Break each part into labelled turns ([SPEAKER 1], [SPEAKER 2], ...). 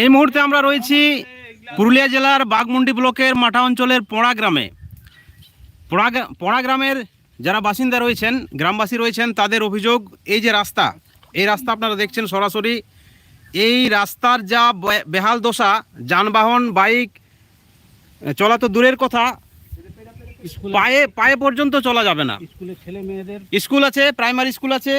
[SPEAKER 1] এই মুহূর্তে আমরা রয়েছি পুরুলিয়া জেলার বাগমুন্ডি ব্লকের মাঠা অঞ্চলের পোড়া গ্রামে। পোড়া পোড়া গ্রামের যারা বাসিন্দা রয়েছেন গ্রামবাসী রয়েছেন তাদের অভিযোগ এই যে রাস্তা এই রাস্তা আপনারা দেখছেন সরাসরি। এই রাস্তার যা বেহাল দশা যানবাহন বাইক চলা তো দূরের কথা পায়ে পায়ে পর্যন্ত চলা যাবে না।
[SPEAKER 2] স্কুলের ছেলে মেয়েদের
[SPEAKER 1] স্কুল আছে প্রাইমারি স্কুল আছে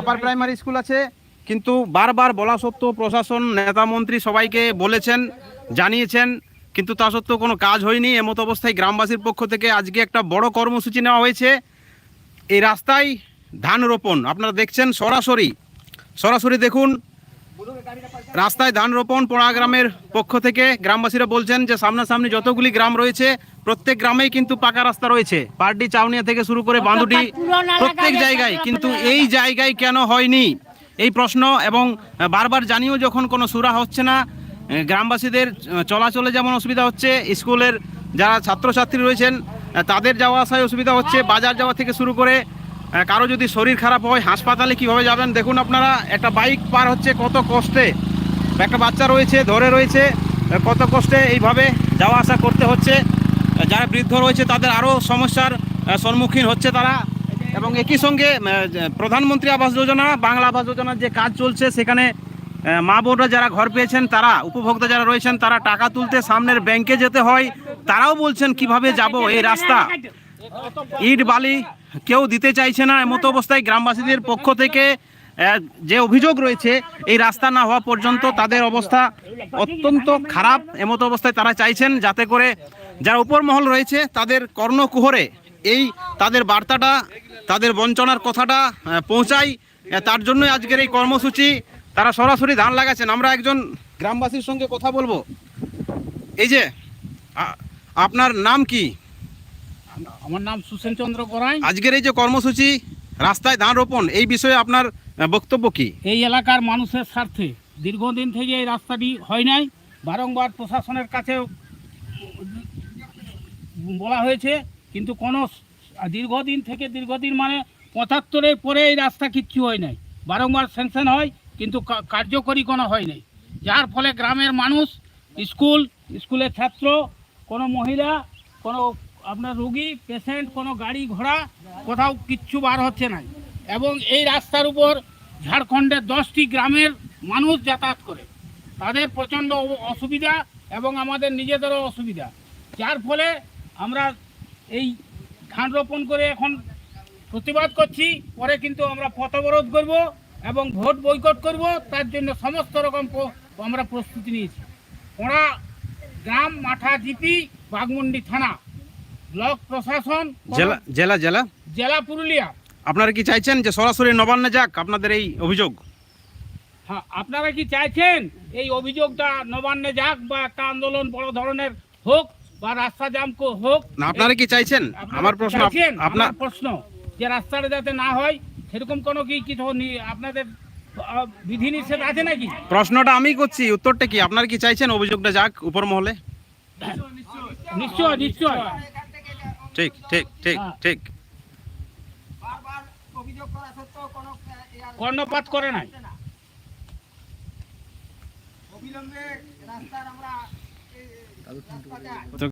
[SPEAKER 1] আপার প্রাইমারি স্কুল আছে কিন্তু বারবার বলা সত্ত্বেও প্রশাসন নেতা মন্ত্রী সবাইকে বলেছেন জানিয়েছেন কিন্তু তা সত্ত্বেও কোনো কাজ হয়নি। এমত অবস্থায় গ্রামবাসীর পক্ষ থেকে আজকে একটা বড় কর্মসূচি নেওয়া হয়েছে। এই রাস্তায় ধান রোপণ আপনারা দেখছেন সরাসরি। সরাসরি দেখুন রাস্তায় ধান রোপণ পোড়া গ্রামের পক্ষ থেকে গ্রামবাসীরা বলছেন যে সামনাসামনি যতগুলি গ্রাম রয়েছে প্রত্যেক গ্রামেই কিন্তু পাকা রাস্তা রয়েছে। পার্টি চাউনিয়া থেকে শুরু করে বাঁধুটি প্রত্যেক জায়গায় কিন্তু এই জায়গায় কেন হয়নি? এই প্রশ্ন এবং বারবার জানিয়েও যখন কোনো সুরা হচ্ছে না গ্রামবাসীদের চলাচলে যেমন অসুবিধা হচ্ছে, স্কুলের যারা ছাত্রছাত্রী রয়েছেন তাদের যাওয়া আসায় অসুবিধা হচ্ছে, বাজার যাওয়া থেকে শুরু করে কারও যদি শরীর খারাপ হয়, হাসপাতালে কীভাবে যাবেন? দেখুন আপনারা, একটা বাইক পার হচ্ছে কত কষ্টে। একটা বাচ্চা রয়েছে, ধরে রয়েছে কত কষ্টে এইভাবে যাওয়া আসা করতে হচ্ছে। যারা বৃদ্ধ রয়েছে, তাদের আরও সমস্যার সম্মুখীন হচ্ছে তারা। এবং একই সঙ্গে প্রধানমন্ত্রী আবাস যোজনা, বাংলা আবাস যোজনার যে কাজ চলছে, সেখানে মা বোনরা যারা ঘর পেয়েছেন, তারা, উপভোক্তা যারা রয়েছেন, তারা টাকা তুলতে সামনের ব্যাংকে যেতে হয়। তারাও বলছেন, কীভাবে যাব এই রাস্তা? ইট, বালি কেউ দিতে চাইছে না। এমতো অবস্থায় গ্রামবাসীদের পক্ষ থেকে যে অভিযোগ রয়েছে, এই রাস্তা না হওয়া পর্যন্ত তাদের অবস্থা অত্যন্ত খারাপ। এমতো অবস্থায় তারা চাইছেন, যাতে করে যারা উপর মহল রয়েছে, তাদের কর্ণকুহরে এই তাদের বার্তাটা তাদের বঞ্চনার কথাটা পৌঁছায় তার জন্যই আজকের এই কর্মসূচি। তারা সরাসরি ধান লাগাচ্ছেন। আমরা একজন গ্রামবাসীর সঙ্গে কথা বলব। এই যে আপনার নাম কি?
[SPEAKER 2] আমার নাম সুসেন চন্দ্র করাই
[SPEAKER 1] আজকের এই যে কর্মসূচি রাস্তায় ধান রোপণ এই বিষয়ে আপনার বক্তব্য কি?
[SPEAKER 2] এই এলাকার মানুষের স্বার্থে দীর্ঘদিন থেকে এই রাস্তাটি হয় নাই। বারংবার প্রশাসনের কাছে বলা হয়েছে কিন্তু কোনো দীর্ঘদিন থেকে দীর্ঘদিন মানে পঁচাত্তরের পরে এই রাস্তা কিচ্ছু হয় নাই। বারংবার স্যাংশন হয়, কিন্তু কার্যকরী কোনো হয় নাই। যার ফলে গ্রামের মানুষ, স্কুল, স্কুলের ছাত্র, কোনো মহিলা, কোনো আপনার রুগী, পেশেন্ট, কোনো গাড়ি ঘোড়া, কোথাও কিচ্ছু বার হচ্ছে না এবং এই রাস্তার উপর ঝাড়খণ্ডের দশটি গ্রামের মানুষ যাতায়াত করে। তাদের প্রচণ্ড অসুবিধা এবং আমাদের নিজেদেরও অসুবিধা। যার ফলে আমরা এই ধান রোপণ করে এখন প্রতিবাদ করছি পরে কিন্তু আমরা পথ অবরোধ করব এবং ভোট বৈকট করব তার জন্য সমস্ত রকম আমরা প্রস্তুতি নিয়েছি। ওরা গ্রাম মাঠা জিপি বাগমুন্ডি থানা ব্লক প্রশাসন
[SPEAKER 1] জেলা জেলা জেলা?
[SPEAKER 2] জেলা পুরুলিয়া।
[SPEAKER 1] আপনারা কি চাইছেন যে সরাসরি নবান্নে যাক? আপনাদের এই অভিযোগ।
[SPEAKER 2] হ্যাঁ আপনারা কি চাইছেন এই অভিযোগটা নবান্নে যাক বা একটা আন্দোলন বড় ধরনের হোক? বা রাস্তা জাম হোক
[SPEAKER 1] না আপনারা কি চাইছেন? আমার প্রশ্ন আপ- আপনার
[SPEAKER 2] প্রশ্ন যে রাস্তাটা যাতে না হয় সেরকম কোনো কি কিছু আপনাদের বিধিনিষেধ আছে নাকি?
[SPEAKER 1] প্রশ্নটা আমি করছি উত্তরটা কি? আপনারা কি চাইছেন অভিযোগটা যাক উপর মহলে
[SPEAKER 2] নিশ্চয় নিশ্চয়।
[SPEAKER 1] ঠিক ঠিক ঠিক
[SPEAKER 2] হ্যাঁ।
[SPEAKER 1] ঠিক।
[SPEAKER 2] কর্ণপাত করে নাই।
[SPEAKER 1] তো